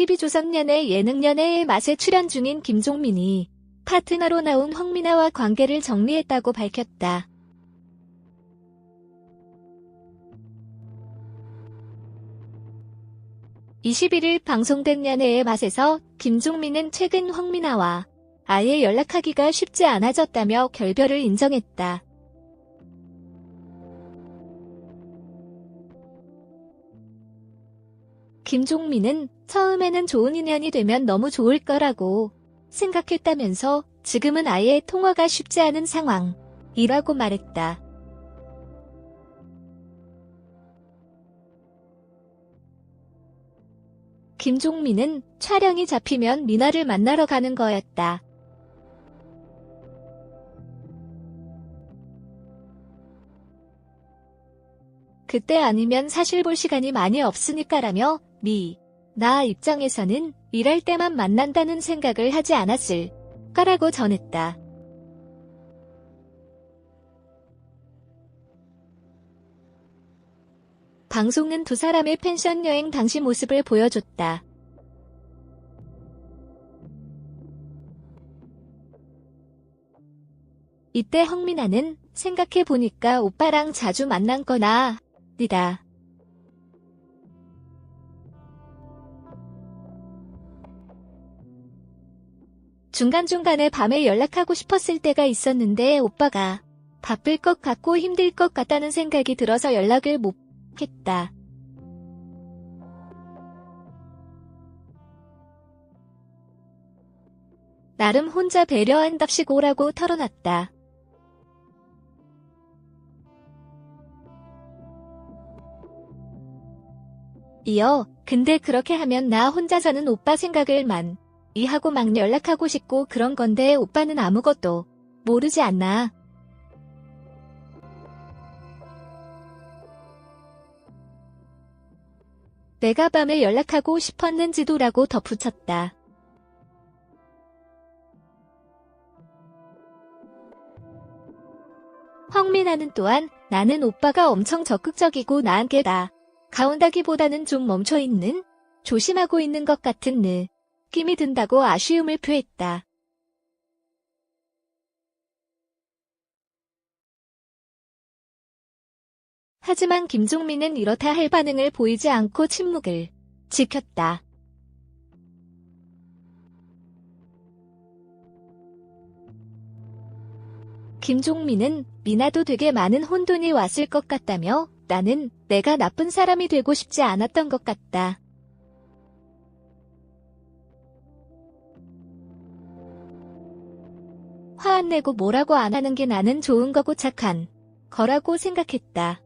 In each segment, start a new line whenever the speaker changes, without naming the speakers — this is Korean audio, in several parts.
TV조선연애 예능연애의 맛에 출연 중인 김종민이 파트너로 나온 황미나와 관계를 정리했다고 밝혔다. (21일) 방송된 연애의 맛에서 김종민은 최근 황미나와 아예 연락하기가 쉽지 않아졌다며 결별을 인정했다. 김종민은 처음에는 좋은 인연이 되면 너무 좋을 거라고 생각했다면서 지금은 아예 통화가 쉽지 않은 상황이라고 말했다. 김종민은 촬영이 잡히면 미나를 만나러 가는 거였다. 그때 아니면 사실 볼 시간이 많이 없으니까라며 미, 나 입장에서는 일할 때만 만난다는 생각을 하지 않았을 거라고 전했다. 방송은 두 사람의 펜션 여행 당시 모습을 보여줬다. 이때 황민아는 생각해보니까 오빠랑 자주 만난 거나 니다. 중간중간에 밤에 연락하고 싶었을 때가 있었는데 오빠가 바쁠 것 같고 힘들 것 같다는 생각이 들어서 연락을 못 했다. 나름 혼자 배려한답시고라고 털어놨다. 이어 근데 그렇게 하면 나 혼자서는 오빠 생각을 만 이하고 막 연락하고 싶고 그런 건데 오빠는 아무것도 모르지 않나. 내가 밤에 연락하고 싶었는지도라고 덧붙였다. 황민아는 또한 나는 오빠가 엄청 적극적이고 나한테 다 가온다기보다는 좀 멈춰있는 조심하고 있는 것 같은 느 낌이 든다고 아쉬움을 표했다. 하지만 김종민은 이렇다 할 반응을 보이지 않고 침묵을 지켰다. 김종민은 미나도 되게 많은 혼돈이 왔을 것 같다며 나는 내가 나쁜 사람이 되고 싶지 않았던 것 같다. 화 안 내고 뭐라고 안 하는 게 나는 좋은 거고 착한 거라고 생각했다.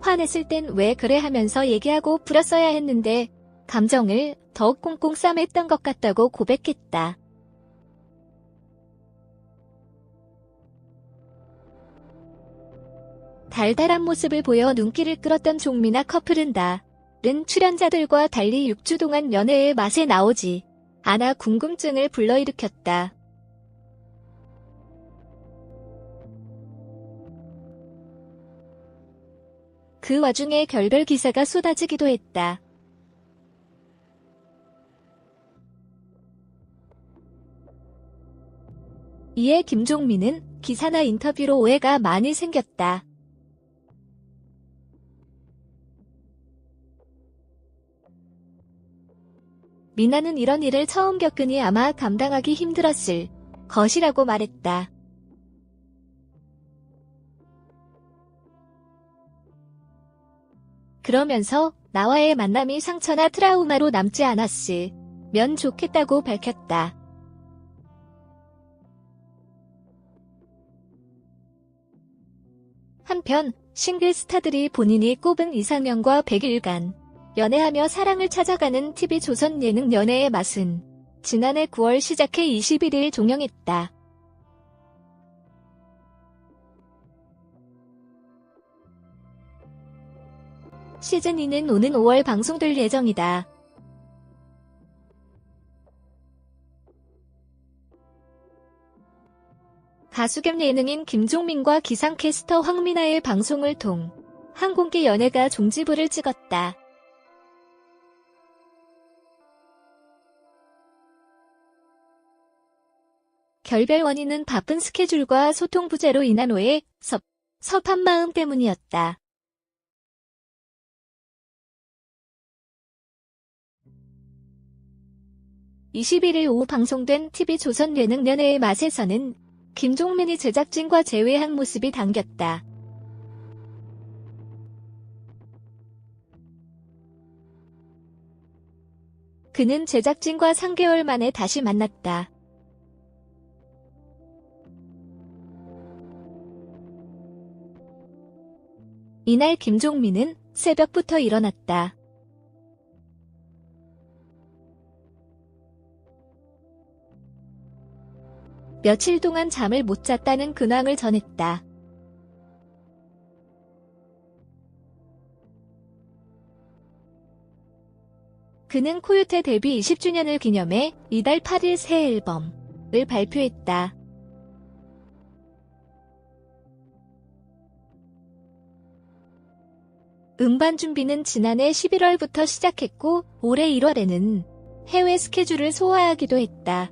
화냈을 땐 왜 그래 하면서 얘기하고 풀었어야 했는데 감정을 더욱 꽁꽁 싸맸던 것 같다고 고백했다. 달달한 모습을 보여 눈길을 끌었던 종미나 커플은 다 른 출연자들과 달리 6주 동안 연애의 맛에 나오지 않아 궁금증을 불러일으켰다. 그 와중에 결별 기사가 쏟아지기도 했다. 이에 김종민은 기사나 인터뷰로 오해가 많이 생겼다. 미나는 이런 일을 처음 겪으니 아마 감당하기 힘들었을 것이라고 말했다. 그러면서 나와의 만남이 상처나 트라우마로 남지 않았으면 좋겠다고 밝혔다. 한편 싱글 스타들이 본인이 꼽은 이상형과 100일간 연애하며 사랑을 찾아가는 TV조선 예능 연애의 맛은 지난해 9월 시작해 21일 종영했다. 시즌2는 오는 5월 방송될 예정이다. 각 가수 겸 예능인 김종민과 기상캐스터 황민아의 방송을 통 항공기 연애가 종지부를 찍었다. 결별 원인은 바쁜 스케줄과 소통 부재로 인한 오해, 섭, 섭한 마음 때문이었다. (21일) 오후 방송된 TV조선 예능 연애의 맛에서는 김종민이 제작진과 재회한 모습이 담겼다. 그는 제작진과 3개월 만에 다시 만났다. 이날 김종민은 새벽부터 일어났다. 며칠 동안 잠을 못 잤다는 근황을 전했다. 그는 코요태 데뷔 20주년을 기념해 이달 8일 새 앨범을 발표했다. 음반 준비는 지난해 11월부터 시작했고 올해 1월에는 해외 스케줄을 소화하기도 했다.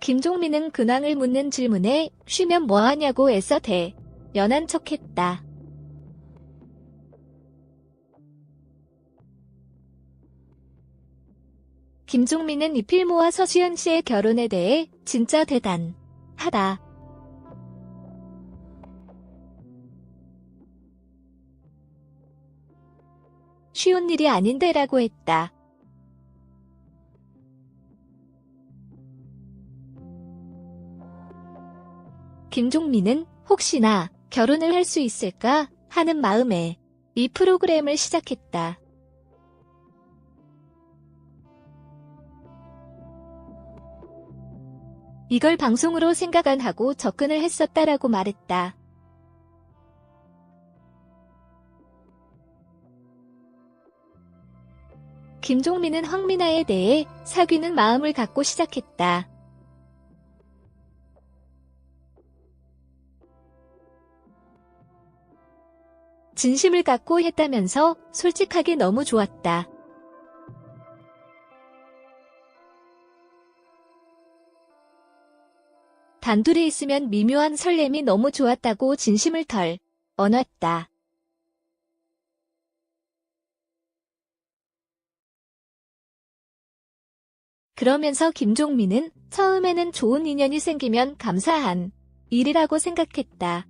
김종민은 근황을 묻는 질문에 쉬면 뭐하냐고 애써 대 연한 척했다. 김종민은 이필모와 서지현 씨의 결혼에 대해 진짜 대단 하다. 쉬운 일이 아닌데라고 했다. 김종민은 혹시나 결혼을 할 수 있을까 하는 마음에 이 프로그램을 시작했다. 이걸 방송으로 생각 안 하고 접근을 했었다라고 말했다. 김종민은 황민아에 대해 사귀는 마음을 갖고 시작했다. 진심을 갖고 했다면서 솔직하게 너무 좋았다. 단둘이 있으면 미묘한 설렘이 너무 좋았다고 진심을 털 어놨다. 그러면서 김종민은 처음에는 좋은 인연이 생기면 감사한 일이라고 생각했다.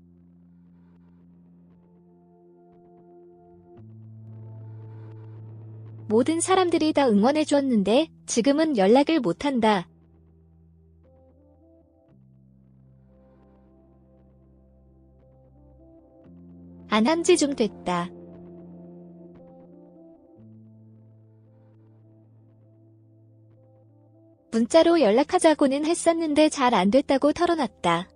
모든 사람들이 다 응원해주었는데 지금은 연락을 못한다. 안 한 지 좀 됐다. 문자로 연락하자고는 했었는데 잘 안 됐다고 털어놨다.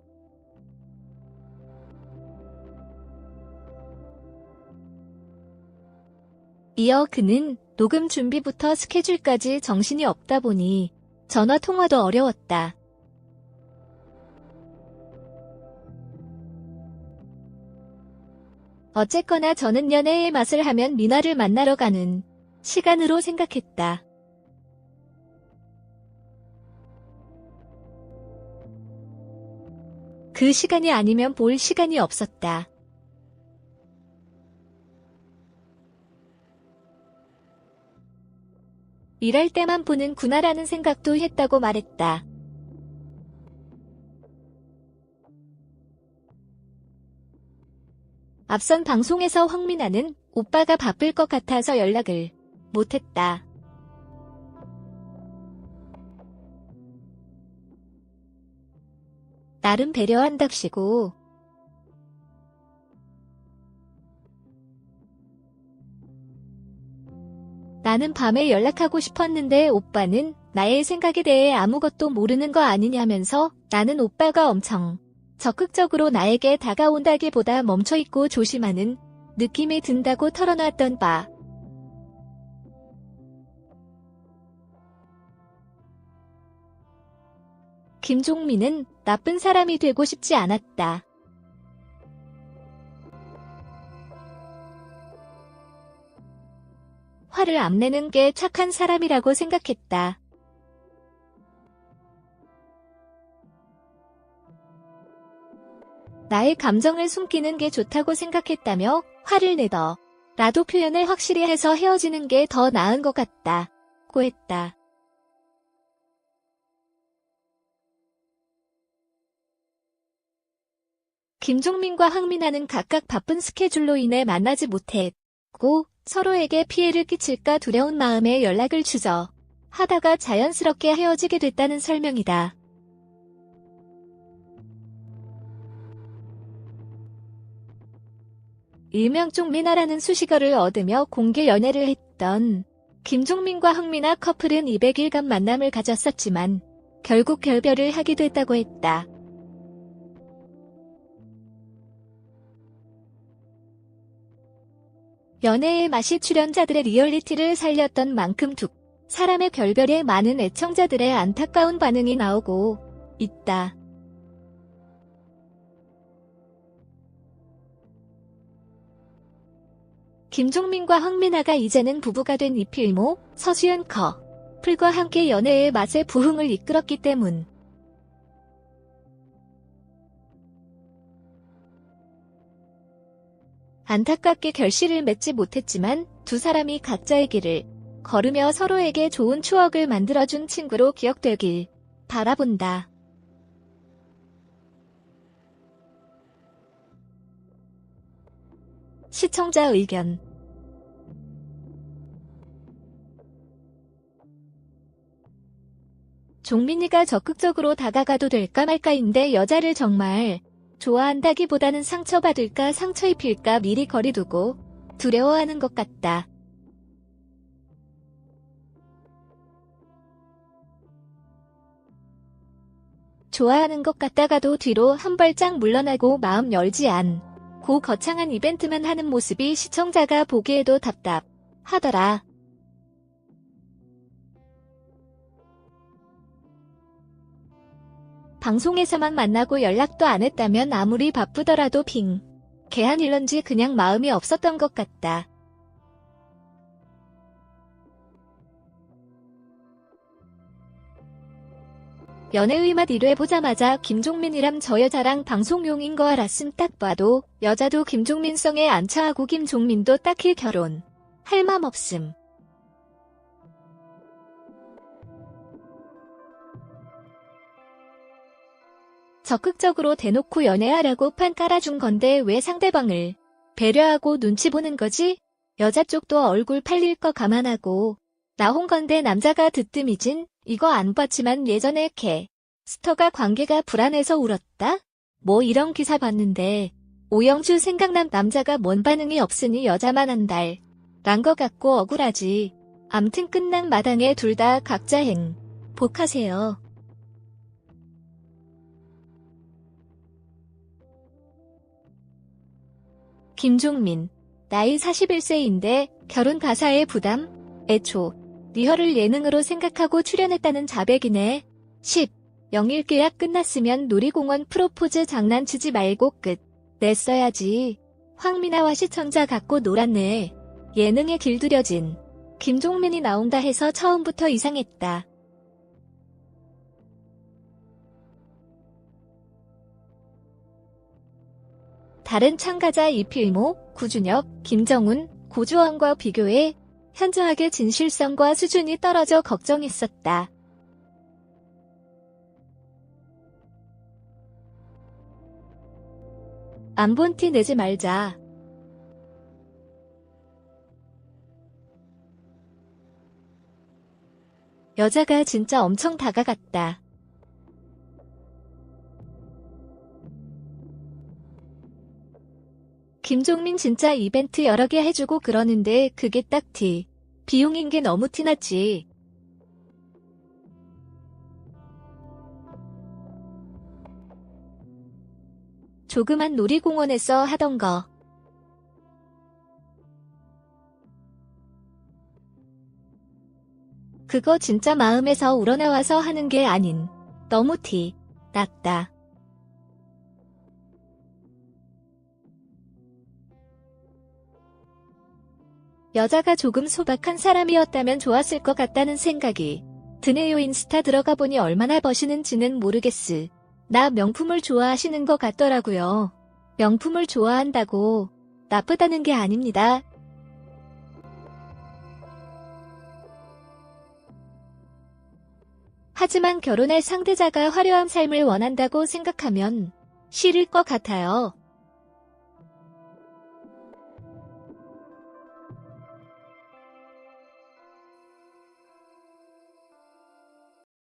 이어 그는 녹음 준비부터 스케줄까지 정신이 없다 보니 전화 통화도 어려웠다. 어쨌거나 저는 연애의 맛을 하면 미나를 만나러 가는 시간으로 생각했다. 그 시간이 아니면 볼 시간이 없었다. 일할 때만 보는구나라는 생각도 했다고 말했다. 앞선 방송에서 황민아는 오빠가 바쁠 것 같아서 연락을 못했다. 나름 배려한답시고 나는 밤에 연락하고 싶었는데 오빠는 나의 생각에 대해 아무것도 모르는 거 아니냐면서 나는 오빠가 엄청 적극적으로 나에게 다가온다기보다 멈춰있고 조심하는 느낌이 든다고 털어놨던 바. 김종민은 나쁜 사람이 되고 싶지 않았다. 화를 안 내는 게 착한 사람이라고 생각했다. 나의 감정을 숨기는 게 좋다고 생각했다며 화를 내더 라도 표현을 확실히 해서 헤어지는 게 더 나은 것 같다. 고 했다. 김종민과 황민아는 각각 바쁜 스케줄로 인해 만나지 못했고 서로에게 피해를 끼칠까 두려운 마음에 연락을 주저 하다가 자연스럽게 헤어지게 됐다는 설명이다. 일명 쪽민아라는 수식어를 얻으며 공개 연애를 했던 김종민과 황민아 커플은 200일간 만남을 가졌었지만 결국 결별을 하게 됐다고 했다. 연애의 맛이 출연자들의 리얼리티를 살렸던 만큼 두 사람의 결별에 많은 애청자들의 안타까운 반응이 나오고 있다. 김종민과 황민아가 이제는 부부가 된 이필모, 서수연 커플과 함께 연애의 맛에 부흥을 이끌었기 때문. 안타깝게 결실을 맺지 못했지만 두 사람이 각자의 길을 걸으며 서로에게 좋은 추억을 만들어준 친구로 기억되길 바라본다. 시청자 의견 종민이가 적극적으로 다가가도 될까 말까인데 여자를 정말 좋아한다기보다는 상처받을까 상처 입힐까 미리 거리 두고 두려워하는 것 같다. 좋아하는 것 같다가도 뒤로 한 발짝 물러나고 마음 열지 않 고 거창한 이벤트만 하는 모습이 시청자가 보기에도 답답하더라. 방송에서만 만나고 연락도 안 했다면 아무리 바쁘더라도 빙. 개한 일런지 그냥 마음이 없었던 것 같다. 연애의 맛 1회 보자마자 김종민이람 저 여자랑 방송용인 거 알았음 딱 봐도 여자도 김종민성에 안차하고 김종민도 딱히 결혼 할 맘 없음. 적극적으로 대놓고 연애하라고 판 깔아준 건데 왜 상대방을 배려하고 눈치 보는 거지? 여자 쪽도 얼굴 팔릴 거 감안하고 나온 건데 남자가 듣뜸이진 이거 안 봤지만 예전에 걔 스터가 관계가 불안해서 울었다? 뭐 이런 기사 봤는데 오영주 생각난 남자가 뭔 반응이 없으니 여자만 한 달. 란 거 같고 억울하지. 암튼 끝난 마당에 둘 다 각자 행. 복하세요. 김종민. 나이 41세인데 결혼 가사에 부담? 애초. 리허를 예능으로 생각하고 출연했다는 자백이네. 10. 영일 계약 끝났으면 놀이공원 프로포즈 장난치지 말고 끝. 냈어야지. 황미나와 시청자 갖고 놀았네. 예능에 길들여진. 김종민이 나온다 해서 처음부터 이상했다. 다른 참가자 이필모, 구준혁, 김정훈, 고주원과 비교해 현저하게 진실성과 수준이 떨어져 걱정했었다. 안 본 티 내지 말자. 여자가 진짜 엄청 다가갔다. 김종민 진짜 이벤트 여러 개 해주고 그러는데 그게 딱 티. 비용인 게 너무 티났지. 조그만 놀이공원에서 하던 거. 그거 진짜 마음에서 우러나와서 하는 게 아닌 너무 티 났다. 여자가 조금 소박한 사람이었다면 좋았을 것 같다는 생각이 드네요 인스타 들어가 보니 얼마나 버시는지는 모르겠으. 나 명품을 좋아하시는 것 같더라고요. 명품을 좋아한다고 나쁘다는 게 아닙니다. 하지만 결혼할 상대자가 화려한 삶을 원한다고 생각하면 싫을 것 같아요.